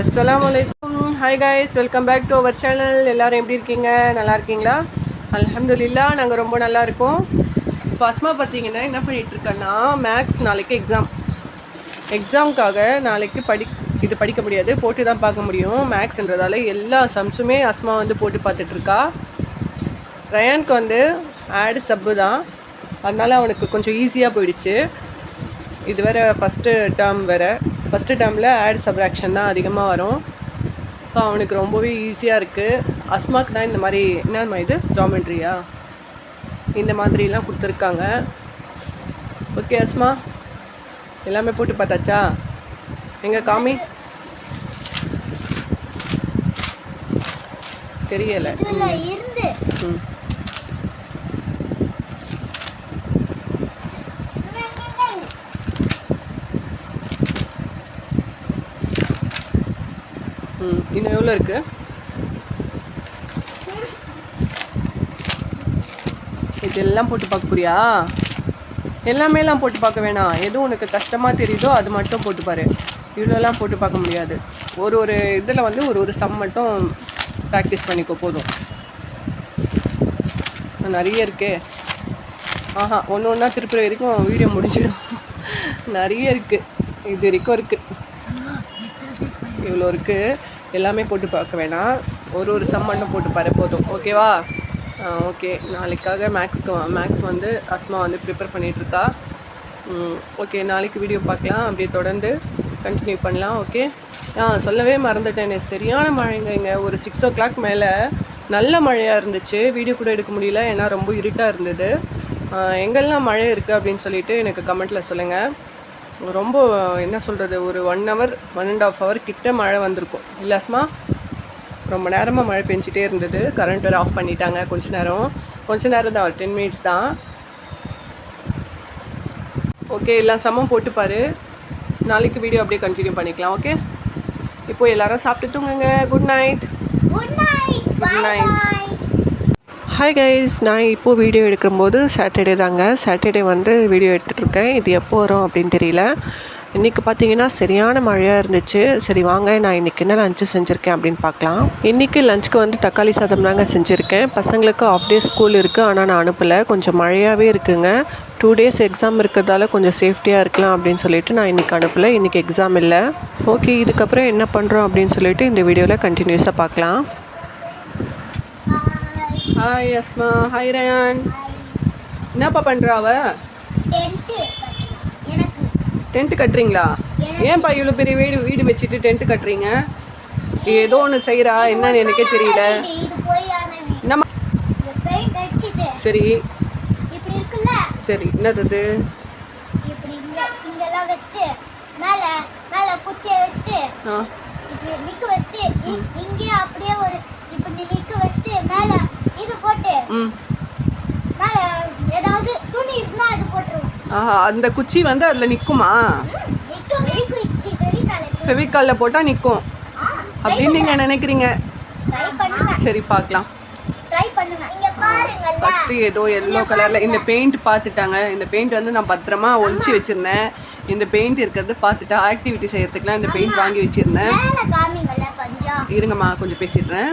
அஸ்லாம் அலைக்கும் hi guys welcome back to our channel எல்லோரும் எப்படி இருக்கீங்க? நல்லா இருக்கீங்களா? அலமதுல்லா நாங்கள் ரொம்ப நல்லா இருக்கோம். இப்போ அஸ்மா பார்த்தீங்கன்னா என்ன பண்ணிகிட்ருக்கேன்னா மேக்ஸ் நாளைக்கு எக்ஸாம் எக்ஸாமுக்காக நாளைக்கு படி இது படிக்க முடியாது. போட்டு தான் பார்க்க முடியும். மேக்ஸ்ன்றதால எல்லா சம்ஸுமே அஸ்மா வந்து போட்டு பார்த்துட்ருக்கா. ரயானுக்கு வந்து ஆடு சப்பு தான். அதனால் அவனுக்கு கொஞ்சம் ஈஸியாக போயிடுச்சு. இது வேறு ஃபஸ்ட்டு டேர்ம் வேறு. ஃபஸ்ட்டு டேர்மில் ஆட் சப்ராக்ஷன் தான் அதிகமாக வரும். ஸோ அவனுக்கு ரொம்பவே ஈஸியாக இருக்குது அஸ்மாக்கு தான் இந்த மாதிரி என்னம்மா இது? ஜாமெண்ட்ரியா இந்த மாதிரிலாம் கொடுத்துருக்காங்க. ஓகே அஸ்மா எல்லாமே போட்டு பார்த்தாச்சா? எங்க காமி? தெரியலை. ம். எவ்வளோ இருக்குது இதெல்லாம் போட்டு பார்க்க எல்லாமே எல்லாமேலாம் போட்டு பார்க்க வேணாம். எதுவும் உனக்கு கஷ்டமாக தெரியுதோ அது மட்டும் போட்டு பாரு. இவ்வளோலாம் போட்டு பார்க்க முடியாது. ஒரு ஒரு இதில் வந்து ஒரு ஒரு சம் மட்டும் ப்ராக்டிஸ் பண்ணிக்கோ போதும். நிறைய இருக்கே. ஆஹா ஒன்று ஒன்றா திருப்புற வரைக்கும் வீடியோ முடிஞ்சிடும். நிறைய இருக்குது இது வரைக்கும் இருக்குது இவ்வளோ இருக்குது எல்லாமே போட்டு பார்க்க வேணாம். ஒரு ஒரு சம் மட்டும் போட்டு பாரு போதும். ஓகேவா ஓகே நாளைக்காக மேக்ஸ்க்கு மேக்ஸ் வந்து அஸ்மா வந்து ப்ரிப்பேர் பண்ணிகிட்ருக்கா ஓகே நாளைக்கு வீடியோ பார்க்கலாம். அப்படியே தொடர்ந்து கண்டினியூ பண்ணலாம் ஓகே ஆ சொல்லவே மறந்துட்டேன். சரியான மழைங்க இங்கே. ஒரு சிக்ஸ் ஓ கிளாக் மேலே நல்ல மழையாக இருந்துச்சு. வீடியோ கூட எடுக்க முடியல ஏன்னா ரொம்ப இருட்டாக இருந்தது. எங்கெல்லாம் மழை இருக்குது அப்படின்னு சொல்லிட்டு எனக்கு கமெண்ட்டில் சொல்லுங்கள் ரொம்ப என்ன சொல்கிறது ஒரு one hour one and half hour கிட்ட மழை வந்திருக்கும். இல்லை அஸ்மா ரொம்ப நேரமாக மழை பெஞ்சிட்டே இருந்தது. கரண்ட் வேறு ஆஃப் பண்ணிட்டாங்க கொஞ்ச நேரம். கொஞ்ச நேரம் தான் ஒரு டென் மினிட்ஸ் தான். ஓகே எல்லாம் சமம் போட்டு பாரு. நாளைக்கு வீடியோ அப்படியே கண்டினியூ பண்ணிக்கலாம் ஓகே இப்போ எல்லாரும் சாப்பிட்டு தூங்குங்க. Good night good night hi guys நான் இப்போது வீடியோ எடுக்கும்போது சாட்டர்டே தாங்க. சாட்டர்டே வந்து வீடியோ எடுத்துகிட்ருக்கேன் இது எப்போ வரும் அப்படின்னு தெரியல. இன்றைக்கி பார்த்தீங்கன்னா சரியான மழையாக இருந்துச்சு. சரி வாங்க நான் இன்றைக்கி என்ன லஞ்சு செஞ்சுருக்கேன் அப்படின்னு பார்க்கலாம். இன்றைக்கி லஞ்சுக்கு வந்து தக்காளி சாதம் தாங்க செஞ்சுருக்கேன். பசங்களுக்கு ஆஃப் டே ஸ்கூல் இருக்குது ஆனால் நான் அனுப்பலை. கொஞ்சம் மழையாகவே இருக்குங்க. டூ டேஸ் எக்ஸாம் இருக்கிறதால கொஞ்சம் சேஃப்டியாக இருக்கலாம் அப்படின்னு சொல்லிட்டு நான் இன்றைக்கி அனுப்பலை. இன்றைக்கி எக்ஸாம் இல்லை. ஓகே இதுக்கப்புறம் என்ன பண்ணுறோம் அப்படின்னு சொல்லிட்டு இந்த வீடியோவில் கண்டினியூஸாக பார்க்கலாம். ஹாய் அஸ்மா ஹாய் ரயான் என்னப்பா பண்ணுறா அவ? டென்ட் கட்டுறீங்களா? ஏன்ப்பா இவ்வளோ பெரிய வீடு வீடு வச்சுட்டு டென்ட் கட்டுறீங்க? ஏதோ ஒன்று செய்கிறா என்னன்னு எனக்கே தெரியல. அடிச்சிட்டு சரி. சரி என்னது இங்கே அப்படியே ஒரு இப்படி நிக்க வச்சுட்டு மேல ஏதாவது துணி இருந்தா அது போட்டுருவோம். ஆஹா அந்த குச்சி வந்து அதில் நிற்குமா நிக்க வெறி குச்சி வெறி மேல ஃபெவிகாலில் போட்டால் நிற்கும் அப்படின்னு நீங்கள் நினைக்கிறீங்க? சரி பார்க்கலாம். ஃபஸ்ட்டு ஏதோ எல்லோ கலரில் இந்த பெயிண்ட் பார்த்துட்டாங்க. இந்த பெயிண்ட் வந்து நான் பத்திரமா ஒழிச்சு வச்சுருந்தேன். இந்த பெயிண்ட் இருக்கிறது பார்த்துட்டு ஆக்டிவிட்டி செய்யறதுக்குலாம் இந்த பெயிண்ட் வாங்கி வச்சுருந்தேன். இருங்கம்மா கொஞ்சம் பேசிடுறேன்.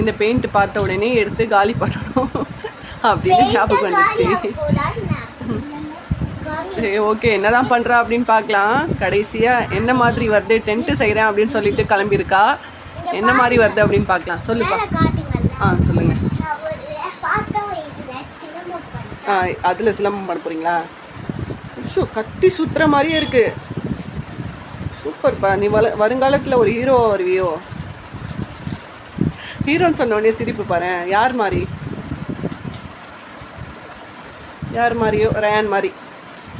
இந்த பெயிண்ட் பார்த்த உடனே எடுத்து காலி பண்ணணும் அப்படின்னு ஞாபகம் வந்துச்சு. சரி ஓகே என்னதான் பண்றா அப்படின்னு பார்க்கலாம். கடைசியா என்ன மாதிரி வருது? டென்ட் செய்கிறேன் அப்படின்னு சொல்லிட்டு கிளம்பியிருக்கா. என்ன மாதிரி வருது அப்படின்னு பார்க்கலாம். சொல்லுப்பா ஆ சொல்லுங்க. நான் ஒரு ஃபாஸ்டா இதுல சிலம்பம் பண்ணேன் ஆ அதில் சிலம்பம் பண்ண போறீங்களா? ஷோ கத்தி சுத்துற மாதிரியே இருக்கு. சூப்பர்ப்பா. நீ வள வருங்காலத்தில் ஒரு ஹீரோ வருவியோ ஹீரோன்னு சொன்ன உடனே சிரிப்பு பாரு. யார் மாதிரி யார் மாதிரியோ ரயான் மாதிரி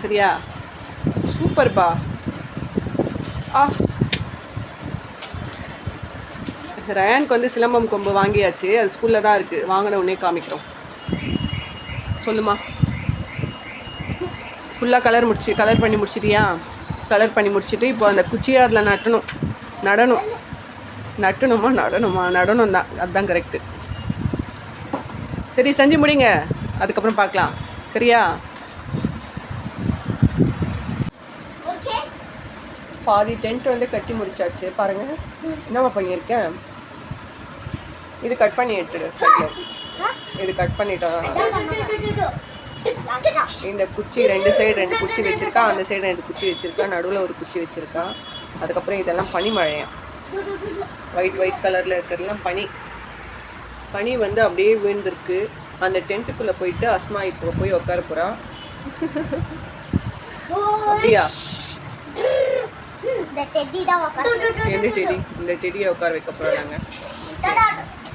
சரியா? சூப்பர்ப்பா ஆ. ரயானுக்கு வந்து சிலம்பம் கொம்பு வாங்கியாச்சு. அது ஸ்கூலில் தான் இருக்குது வாங்கின உடனே காமிக்கிறோம். சொல்லுமா. ஃபுல்லாக கலர் முடிச்சு கலர் பண்ணி முடிச்சிட்டியா? கலர் பண்ணி முடிச்சிட்டு இப்போ அந்த குச்சியை அதில் நட்டணும். நடணும். நட்டணுமா நடணுமா? நடனம் தான் அதுதான் கரெக்டு சரி செஞ்சு முடிங்க. அதுக்கப்புறம் பார்க்கலாம் சரியா? பாதி டென்ட் வந்து கட்டி முடிச்சாச்சு. பாருங்க. என்னம்மா பண்ணியிருக்கேன் இது கட் பண்ணி சைடில். இது கட் பண்ணிட்டோம் இந்த குச்சி ரெண்டு சைடு ரெண்டு குச்சி வச்சிருக்கா. அந்த சைடு ரெண்டு குச்சி வச்சிருக்கா. நடுவில் ஒரு குச்சி வச்சிருக்கா. அதுக்கப்புறம் இதெல்லாம் பனிமழையாம் ஒயிட் ஒயிட் கலரில் இருக்கிறதெல்லாம் பனி. பனி வந்து அப்படியே விழுந்திருக்கு. அந்த டென்ட்டுக்குள்ளே போயிட்டு அஸ்மா இப்போ போய் உட்கார போகிறா அப்படியா? எந்த டெடி இந்த டெடியை உட்கார வைக்க போகிறாங்க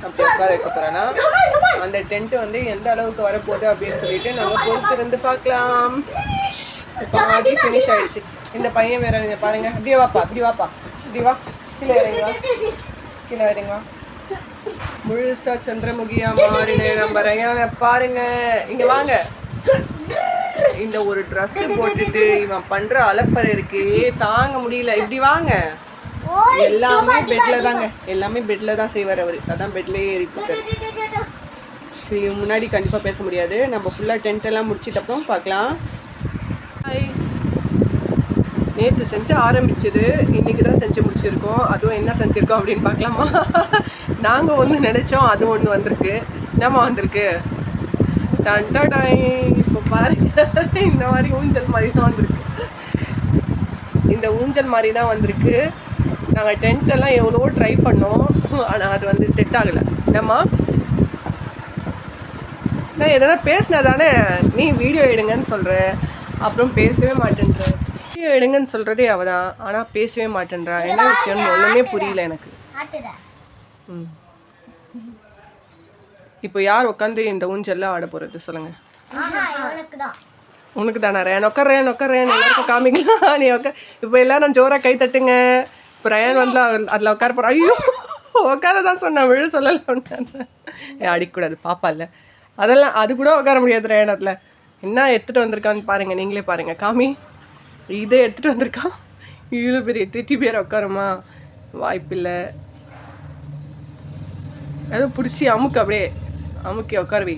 அப்படி உட்கார வைக்க போகிறோன்னா அந்த டென்ட் வந்து எந்த அளவுக்கு வரப்போகுது அப்படின்னு சொல்லிட்டு நம்ம பொறுத்து இருந்து பார்க்கலாம். இப்போ மாதிரி ஃபினிஷ் ஆயிடுச்சு. இந்த பையன் வேற பாருங்க. அப்படியே வாப்பா அப்படி வாப்பா. இப்படி வா. கீழே இறங்கி வா கீழே இறங்கி வா முழுசா சந்திரமுகியா மாறின நம்ம ரயானை பாருங்க. இங்க வாங்க. இந்த ஒரு Dress போட்டுட்டு இவன் பண்ற அலப்பறை இருக்கே தாங்க முடியல. இப்படி வாங்க. எல்லாமே பெட்ல தாங்க. எல்லாமே பெட்ல தான் செய்வார் அவர். அதான் பெட்லயே இது முன்னாடி கண்டிப்பா பேச முடியாது. நம்ம ஃபுல்லா டென்ட் எல்லாம் முடிச்சிட்ட அப்புறம் பார்க்கலாம். நேற்று செஞ்சு ஆரம்பிச்சது இன்னைக்கு தான் செஞ்சு முடிச்சிருக்கோம். அதுவும் என்ன செஞ்சுருக்கோம் அப்படின்னு பார்க்கலாமா? நாங்கள் ஒன்று நினச்சோம் அது ஒன்று வந்திருக்கு. என்னம்மா வந்திருக்கு? டன்டாடாய் இப்போ பாருங்க. இந்த மாதிரி ஊஞ்சல் மாதிரி தான் வந்திருக்கு. இந்த ஊஞ்சல் மாதிரி தான் வந்திருக்கு. நாங்கள் டென்ட் எல்லாம் ட்ரை பண்ணோம். ஆனால் அது வந்து செட் ஆகலை. என்னம்மா? நான் எதனா பேசினா தானே நீ வீடியோ எடுங்கன்னு சொல்கிற அப்புறம் பேசவே மாட்டேன்ற. வீடியோ எடுங்கன்னு சொல்கிறதே அவ தான் ஆனால் பேசவே மாட்டேன்றா. என்ன விஷயம்னு ஒன்றுமே புரியல எனக்கு. ம். இப்போ யார் உட்காந்து இந்த ஊஞ்சல்ல ஆட போகிறது சொல்லுங்கள் தான் உனக்கு தானே? ரேன் உட்காரேன் உட்காரேன் எல்லாருக்கும் காமிக்கலாம் நீ உட்கா இப்போ எல்லாரும் ஜோராக கை தட்டுங்க. இப்போ ரயான் வந்து அதில் உட்கார போகிறா ஐயோ உட்கார தான் சொன்னேன். விழு சொல்லலை ஏ அடிக்கக்கூடாது பாப்பா இல்லை. அதெல்லாம் அது கூட உட்கார முடியாது ரயான் அதில். என்ன எடுத்துகிட்டு வந்திருக்கான்னு பாருங்க. நீங்களே பாருங்க. காமி. இதை எடுத்துகிட்டு வந்திருக்கான். இவ்வளோ பெரிய டெட்டி பேர் உட்காருமா? வாய்ப்பில்லை. ஏதோ பிடிச்சி அமுக்கு அப்படியே அமுக்கி உட்கார வை.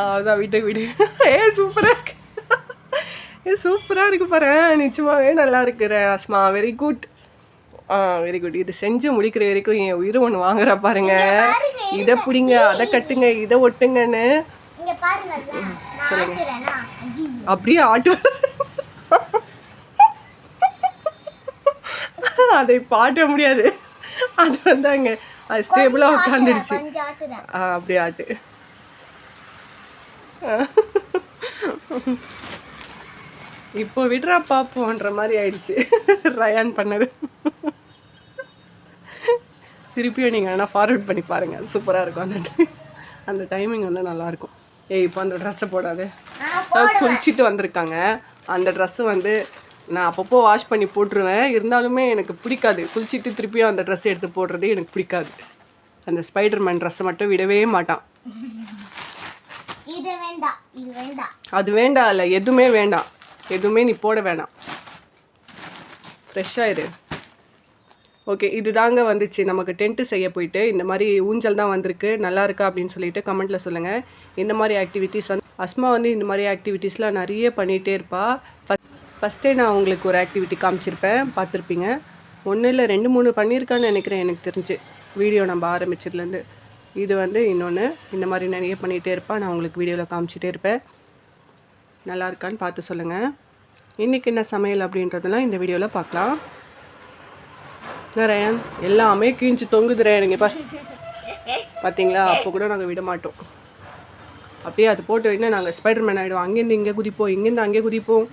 அதான் வீட்டை வீடு. ஏ சூப்பராக இருக்கு. ஏ சூப்பராக இருக்கு பாரு. நிச்சயமாவே நல்லா இருக்கிற அஸ்மா. வெரி குட் ஆ வெரி குட் இது செஞ்சு முடிக்கிற வரைக்கும் என் உயிர் ஒன்று வாங்குறா பாருங்க. இதை பிடிங்க அதை கட்டுங்க இதை ஒட்டுங்கன்னு. ஆட்டுறேனா அப்படியே ஆட்டு அதை பாட்ட முடியாது. அது வந்து அங்கே அது ஸ்டேபிளாக கொஞ்சம் ஆட்டுறேன் ஆ அப்படியே ஆட்டு. இப்போ விடுறா பாப்போன்ற மாதிரி ஆயிடுச்சு. ரயான் பண்ணது. திருப்பியும் நீங்கள் வேணால் ஃபார்வர்ட் பண்ணி பாருங்கள் சூப்பராக இருக்கும் அந்த அந்த டைமிங் வந்து நல்லாயிருக்கும் ஏய் இப்போ அந்த ட்ரெஸ்ஸை போடாது. குளிச்சுட்டு வந்திருக்காங்க. அந்த ட்ரெஸ்ஸு வந்து நான் அப்பப்போ வாஷ் பண்ணி போட்டுருவேன். இருந்தாலுமே எனக்கு பிடிக்காது. குளிச்சுட்டு திருப்பியும் அந்த ட்ரெஸ் எடுத்து போடுறது எனக்கு பிடிக்காது. அந்த ஸ்பைடர்மேன் ட்ரெஸ்ஸை மட்டும் விடவே மாட்டான். அது வேண்டாம் இல்லை. எதுவுமே வேண்டாம். எதுவுமே நீ போட வேணாம். ஃப்ரெஷ்ஷாக இரு. ஓகே இது தாங்க வந்துச்சு. நமக்கு டென்ட்டு செய்ய போயிட்டு இந்த மாதிரி ஊஞ்சல் தான் வந்திருக்கு. நல்லா இருக்கா அப்படின்னு சொல்லிட்டு கமெண்ட்டில் சொல்லுங்கள் இந்த மாதிரி ஆக்டிவிட்டீஸ் வந்து அஸ்மா வந்து இந்த மாதிரி ஆக்டிவிட்டீஸ்லாம் நிறைய பண்ணிகிட்டே இருப்பா. ஃபஸ்ட்டே நான் உங்களுக்கு ஒரு ஆக்டிவிட்டி காமிச்சிருப்பேன். பார்த்துருப்பீங்க. ஒன்றும் இல்லை ரெண்டு மூணு பண்ணியிருக்கான்னு நினைக்கிறேன். எனக்கு தெரிஞ்சு. வீடியோ நம்ம ஆரம்பிச்சதுலேருந்து. இது வந்து இன்னொன்று இந்த மாதிரி நிறைய பண்ணிகிட்டே இருப்பாள் நான் உங்களுக்கு வீடியோவில் காமிச்சிட்டே இருப்பேன். நல்லா இருக்கான்னு பார்த்து சொல்லுங்கள் இன்றைக்கி என்ன சமையல் அப்படின்றதெல்லாம் இந்த வீடியோவில் பார்க்கலாம். ரயன் எல்லாமே கீஞ்சு தொங்குது நீங்கள் பார். பார்த்தீங்களா அப்போ கூட நாங்கள் விட மாட்டோம் அப்படியே அது போட்டு வைனா நாங்கள் ஸ்பைடர்மேன் ஆகிடுவோம் அங்கேருந்து இங்கே குதிப்போம் இங்கேருந்து அங்கே குதிப்போம்.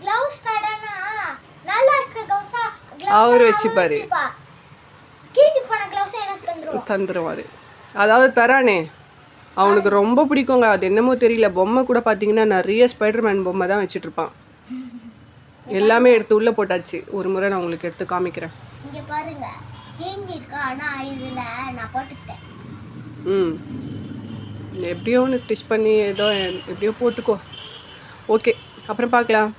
அவர் வச்சுப்பாரு. அது அதாவது தரானே அவனுக்கு ரொம்ப பிடிக்குங்க. அது என்னமோ தெரியல. பொம்மை கூட பார்த்தீங்கன்னா நிறைய ஸ்பைடர்மேன் பொம்மை தான் வச்சுட்டு இருப்பான் எல்லாமே எடுத்து உள்ளே போட்டாச்சு. ஒரு முறை நான் உங்களுக்கு எடுத்து காமிக்கிறேன். இங்க பாருங்க. கீஞ்சி இருக்கா ஆனா இதுல நான் போட்டுக்கிட்டேன். ம். எப்படியோ ஒன்று ஸ்டிச் பண்ணி ஏதோ எப்படியோ போட்டுக்கோ. ஓகே அப்புறம் பார்க்கலாம்.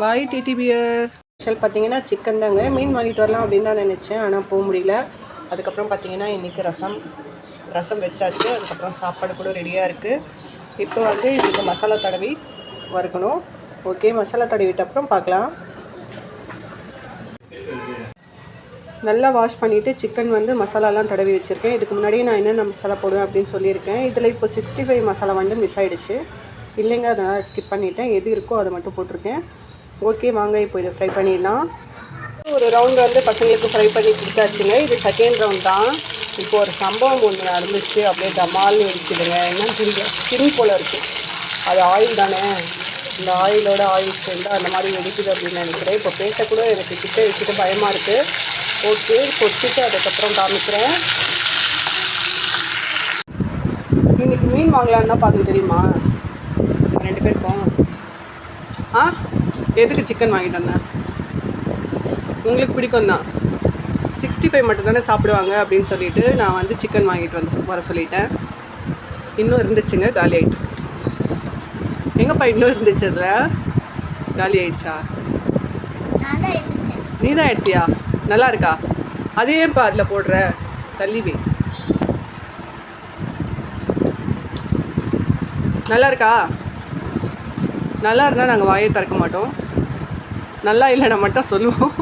பாய் டிடிபியர் ஸ்பெஷல் பார்த்தீங்கன்னா சிக்கன் தாங்க. மீன் வாங்கிட்டு வரலாம் அப்படின்னு தான் நினச்சேன் ஆனால் போக முடியல. அதுக்கப்புறம் பார்த்தீங்கன்னா இன்றைக்கி ரசம். ரசம் வச்சாச்சு. அதுக்கப்புறம் சாப்பாடு கூட ரெடியாக இருக்குது இப்போ வந்து இதுக்கு மசாலா தடவி வறுக்கணும். ஓகே மசாலா தடவிட்ட அப்புறம் பார்க்கலாம். நல்லா வாஷ் பண்ணிவிட்டு சிக்கன் வந்து மசாலாலாம் தடவி வச்சுருக்கேன். இதுக்கு முன்னாடியே நான் என்னென்ன மசாலா போடுவேன் அப்படின்னு சொல்லியிருக்கேன். இதில் இப்போ சிக்ஸ்டி ஃபைவ் மசாலா வந்து மிஸ் ஆயிடுச்சு. இல்லைங்க அதனால் ஸ்கிப் பண்ணிட்டேன். எது இருக்கோ அதை மட்டும் போட்டிருக்கேன். ஓகே வாங்க இப்போ இதை ஃப்ரை பண்ணிடலாம். ஒரு ரவுண்ட் வந்து பசங்களுக்கு ஃப்ரை பண்ணி கொடுத்தாச்சுங்க. இது செகண்ட் ரவுண்ட் தான். இப்போ ஒரு சம்பவம் ஒன்று நடந்துச்சு. அப்படியே டமால்னு இருக்குதுங்க என்னன்னு தெரியல ஸ்கின் போல் இருக்குது அது ஆயில் தானே. இந்த ஆயிலோட ஆயில் சேர்ந்து அந்த மாதிரி வெடிக்குது அப்படின்னு நினைக்கிறேன். இப்போ பேசக்கூட எனக்கு கிட்ட வச்சுட்டு பயமாக இருக்குது ஓகே பொச்சிட்டு அதுக்கப்புறம் காமிக்கிறேன். இன்னைக்கு மீன் வாங்கலான்னு தான் பார்க்க தெரியுமா? ரெண்டு பேருக்கும் ஆ? எதுக்கு சிக்கன் வாங்கிட்டு வந்தேன்? உங்களுக்கு பிடிக்கும் தான் சிக்ஸ்டி ஃபைவ் மட்டும் தானே சாப்பிடுவாங்க அப்படின்னு சொல்லிட்டு நான் வந்து சிக்கன் வாங்கிட்டு வந்து வர சொல்லிட்டேன். இன்னும் இருந்துச்சுங்க காலி ஆயிட்டு. எங்கப்பா இன்னும் இருந்துச்சு அதில்? காலி ஆயிடுச்சா? நீ தான் எடுத்தியா? நல்லா இருக்கா அது ஏன்ப்பா அதில் போடுற? தள்ளிவே. நல்லா இருக்கா நல்லா இருந்தால் நாங்கள் வாயை திறக்க மாட்டோம். நல்லா இல்லைன்னா மட்டும் சொல்லுவோம்.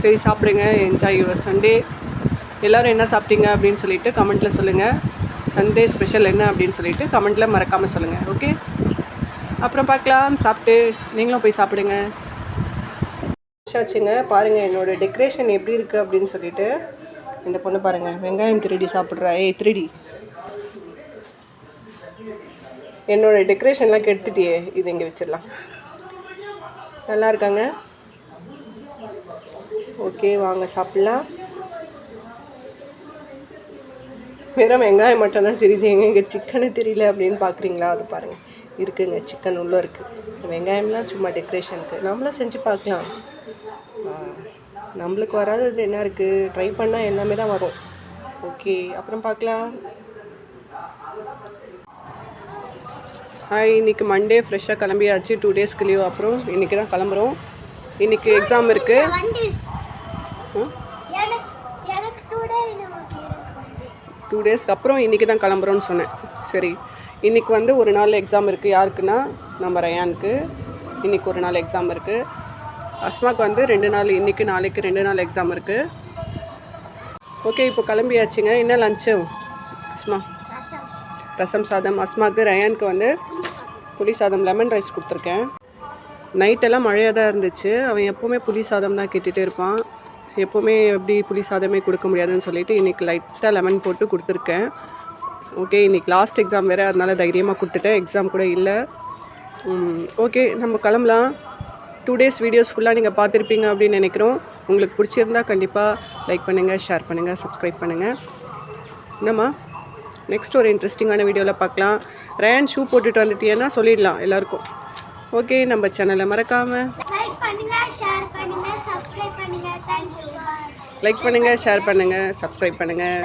சரி சாப்பிடுங்க. என்ஜாய் யுவர் சண்டே எல்லோரும் என்ன சாப்பிட்டீங்க அப்படின்னு சொல்லிட்டு கமெண்ட்டில் சொல்லுங்கள் சண்டே ஸ்பெஷல் என்ன அப்படின்னு சொல்லிட்டு கமெண்ட்டில் மறக்காமல் சொல்லுங்கள் ஓகே அப்புறம் பார்க்கலாம். சாப்பிட்டு நீங்களும் போய் சாப்பிடுங்க. ஆச்சுங்க பாருங்கள் என்னோட டெக்கரேஷன் எப்படி இருக்குது அப்படின்னு சொல்லிட்டு. இந்த பொண்ணு பாருங்கள் வெங்காயம் திருடி சாப்பிட்றா. ஏய் திருடி. என்னோட டெக்கரேஷன்லாம் கெடுத்துட்டியே. இது இங்கே வச்சிடலாம். நல்லா இருக்காங்க? ஓகே வாங்க சாப்பிட்லாம். வெறும் வெங்காயம் மட்டும் தான் தெரியுது. எங்க இங்கே சிக்கனு தெரியல அப்படின்னு பார்க்குறீங்களா அது பாருங்கள் இருக்குங்க சிக்கன் உள்ளே இருக்குது வெங்காயம்லாம் சும்மா டெக்கரேஷனுக்கு நம்மளும் செஞ்சு பார்க்கலாம். நம்மளுக்கு வராதது என்ன இருக்குது ட்ரை பண்ணால் எல்லாமே தான் வரும். ஓகே அப்புறம் பார்க்கலாம். ஹாய் இன்னைக்கு மண்டே ஃப்ரெஷ்ஷாக கிளம்பியாச்சு. டூ டேஸ்க்கு லீவ் அப்புறம் இன்றைக்கி தான் கிளம்புறோம். இன்றைக்கி எக்ஸாம் இருக்குது டூ டேஸ்க்கு அப்புறம் இன்றைக்கி தான் கிளம்புறோன்னு சொன்னேன். சரி இன்றைக்கி வந்து ஒரு நாள் எக்ஸாம் இருக்குது யாருக்குன்னா? நம்ம ரயானுக்கு. இன்றைக்கி ஒரு நாள் எக்ஸாம் இருக்குது அஸ்மாக்கு வந்து ரெண்டு நாள் இன்றைக்கி நாளைக்கு ரெண்டு நாள் எக்ஸாம் இருக்குது ஓகே இப்போ கிளம்பியாச்சுங்க. என்ன லஞ்சு அஸ்மா ரசம் சாதம். அஸ்மாக்கு ரயானுக்கு வந்து புளி சாதம் லெமன் ரைஸ் கொடுத்துருக்கேன். நைட்டெல்லாம் மழையாக தான் இருந்துச்சு. அவன் எப்போவுமே புளி சாதம் தான் கேட்டுகிட்டே இருப்பான். எப்போவுமே எப்படி புளி சாதமே கொடுக்க முடியாதுன்னு சொல்லிட்டு இன்றைக்கி லைட்டாக லெமன் போட்டு கொடுத்துருக்கேன். ஓகே இன்றைக்கி லாஸ்ட் எக்ஸாம் வேறு. அதனால் தைரியமாக கொடுத்துட்டேன். எக்ஸாம் கூட இல்லை. ஓகே நம்ம கிளம்பலாம். டூ டேஸ் வீடியோஸ் ஃபுல்லாக நீங்கள் பார்த்துருப்பீங்க அப்படின்னு நினைக்கிறோம். உங்களுக்கு பிடிச்சிருந்தா கண்டிப்பாக லைக் பண்ணுங்கள் ஷேர் பண்ணுங்கள் சப்ஸ்கிரைப் பண்ணுங்கள் என்னம்மா? நெக்ஸ்ட் ஒரு இன்ட்ரெஸ்டிங்கான வீடியோவில் பார்க்கலாம். ரேன் ஷூ போட்டுட்டு வந்துட்டியன்னா சொல்லிடலாம் எல்லாருக்கும். ஓகே நம்ம சேனலை மறக்காமல் லைக் பண்ணுங்கள் ஷேர் பண்ணுங்கள் சப்ஸ்கிரைப் பண்ணுங்கள்